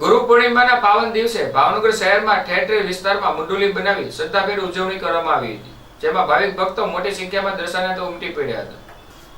ગુરુ પૂર્ણિમાના પાવન દિવસે ભાવનગર શહેરમાં ઠેર ઠેર વિસ્તારમાં મુંડુલી બનાવી શ્રદ્ધાભેર ઉજવણી કરવામાં આવી હતી. જેમાં ભાવિક ભક્તો મોટી સંખ્યામાં દર્શનાર્થે ઉમટી પડ્યા હતા.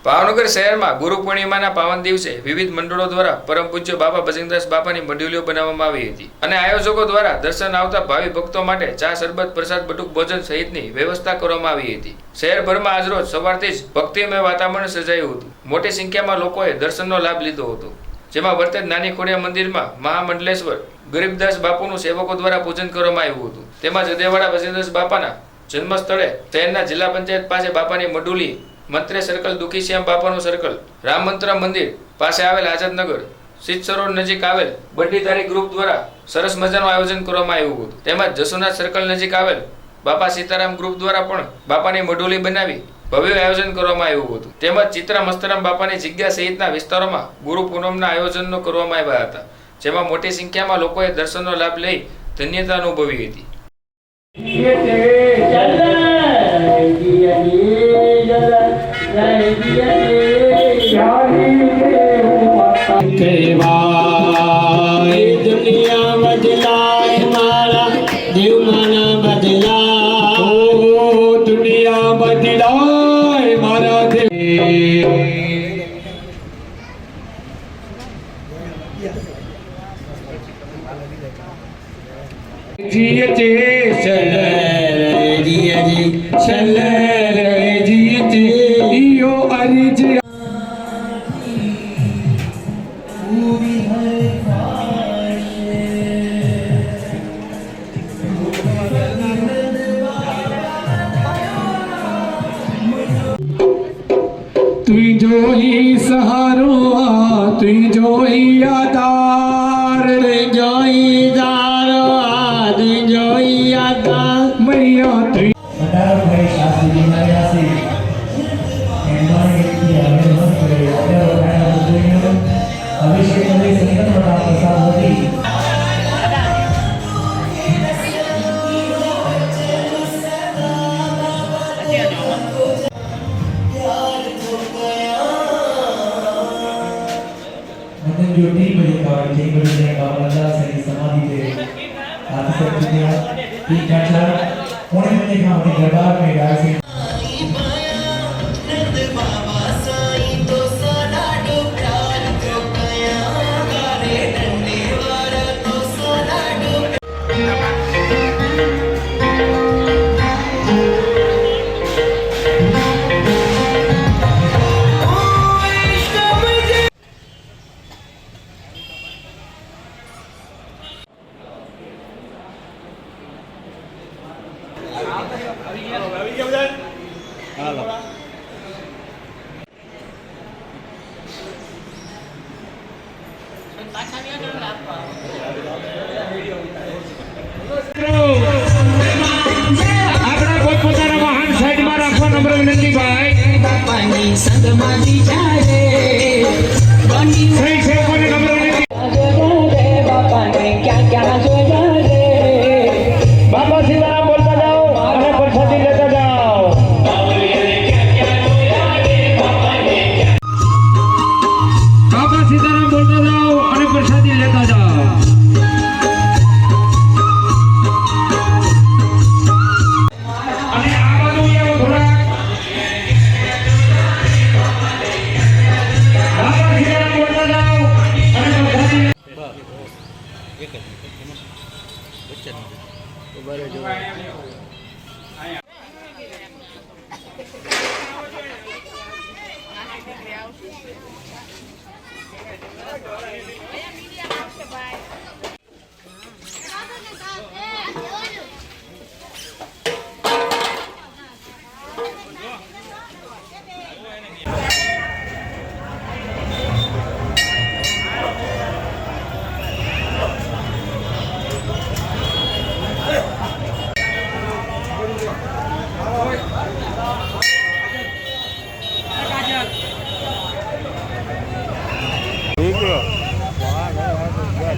ભાવનગર શહેરમાં ગુરુ પૂર્ણિમાના પાવન દિવસે વિવિધ મંડળો દ્વારા પરમ પૂજ્ય બાબા ભજનદાસ બાપાની મંડળીઓ બનાવવામાં આવી હતી અને આયોજકો દ્વારા દર્શન આવતા ભાવિ ભક્તો માટે ચા શરબત, પ્રસાદ, બટુક ભોજન સહિતની વ્યવસ્થા કરવામાં આવી હતી. શહેરભરમાં આજરોજ સવારથી જ ભક્તિમય વાતાવરણ સર્જાયું હતું. મોટી સંખ્યામાં લોકોએ દર્શનનો લાભ લીધો હતો. જેમાં વર્તેજ નાની ખોડિયા મંદિરમાં મહામંડલેશ્વર, ગરીબદાસ બાપુનું સેવકો દ્વારા પૂજન કરવામાં આવ્યું હતું. તેમાં જદેવાડા ભજનદાસ બાપાના જન્મસ્થળે શહેરના જિલ્લા પંચાયત પાસે બાપાની મડુલી, મંત્રે સર્કલ દુખીશ્યામ બાપાનું સર્કલ, રામ મંત્ર મંદિર પાસે આવેલ આઝાદનગર સિદ્ધ સરોવર નજીક આવેલ બંડીધારી ગ્રુપ દ્વારા સરસ મજાનું આયોજન કરવામાં આવ્યું હતું. તેમજ જસુનાથ સર્કલ નજીક આવેલ બાપા સીતારામ ગ્રુપ દ્વારા પણ બાપાની મડુલી બનાવી ભવ્ય આયોજન કરવામાં આવ્યું હતું તેમજ ચિત્રા મસ્તરામ બાપાની જગ્યા સહિતના વિસ્તારોમાં ગુરુ પૂનમના આયોજનો કરવામાં આવ્યા હતા જેમાં મોટી સંખ્યામાં લોકોએ દર્શનનો લાભ લઈ ધન્યતા અનુભવી હતી કહેવાય Ooh, we heard. જોઈ સહારો તું જોઈ આધાર. જોઈ દારો આદ જોઈ આદા મૈયા તું અભિષેક પ્રસાદ હતી. मतलब जो टी बजे का टी बजे का वाला सही समाधि थे आप सब दुनिया टी का पुणे में देखा अपने दरबार में गाय से આપણા પોતપોતાના વાહન સાઈડમાં રાખવા નમ્ર વિનંતી ભાઈ બાપાની સંગમાંથી જાય બરો જો મીડિયા આવશે ભાઈ.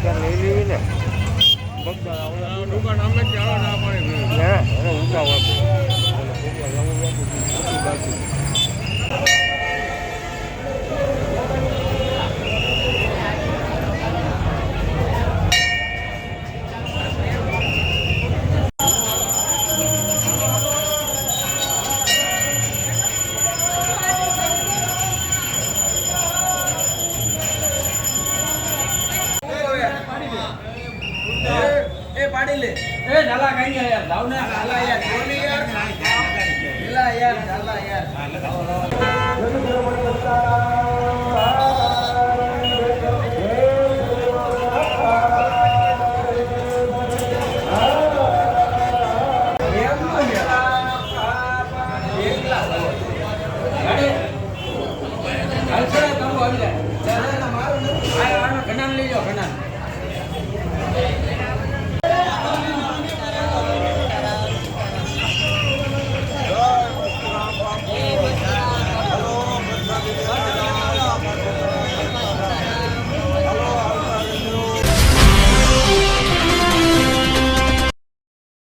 હજાર લઈ લેવી ને. ઝાલા કઈ યાર લાવને ઝાલા યાર કોની યાર ઝાલા યાર ઝાલા યાર ઘણા લઈ જાઓ ઘણા